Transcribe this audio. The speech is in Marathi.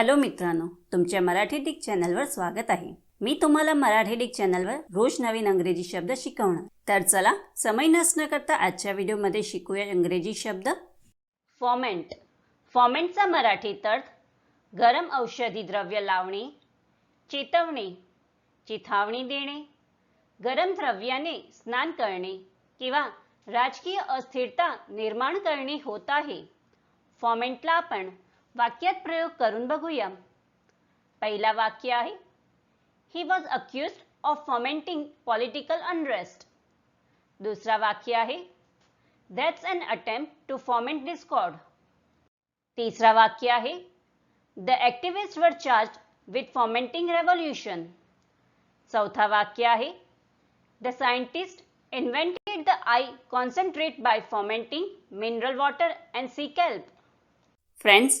हॅलो मित्रांनो तुमच्या मराठी डिक चॅनलवर स्वागत आहे. मी तुम्हाला मराठी डिक चॅनलवर रोज नवीन अंग्रेजी शब्द शिकवणार. तर चला समय नसणं करता आजच्या व्हिडिओमध्ये शिकूया इंग्रजी शब्द. फॉमेंट फॉमेंटचा मराठीत अर्थ गरम औषधी द्रव्य लावणे चेतवणे चिथावणी देणे गरम द्रव्याने स्नान करणे किंवा राजकीय अस्थिरता निर्माण करणे होत आहे. फॉमेंटला आपण वाक्यात प्रयोग करून बघूया. पहिला वाक्य आहे he was accused of fomenting political unrest दुसरा वाक्य आहे that's an attempt to foment discord तिसरा वाक्य आहे the activist were charge with fomenting revolution चौथा वाक्य आहे the scientist invented the eye concentrate by fomenting mineral water and sea kelp friends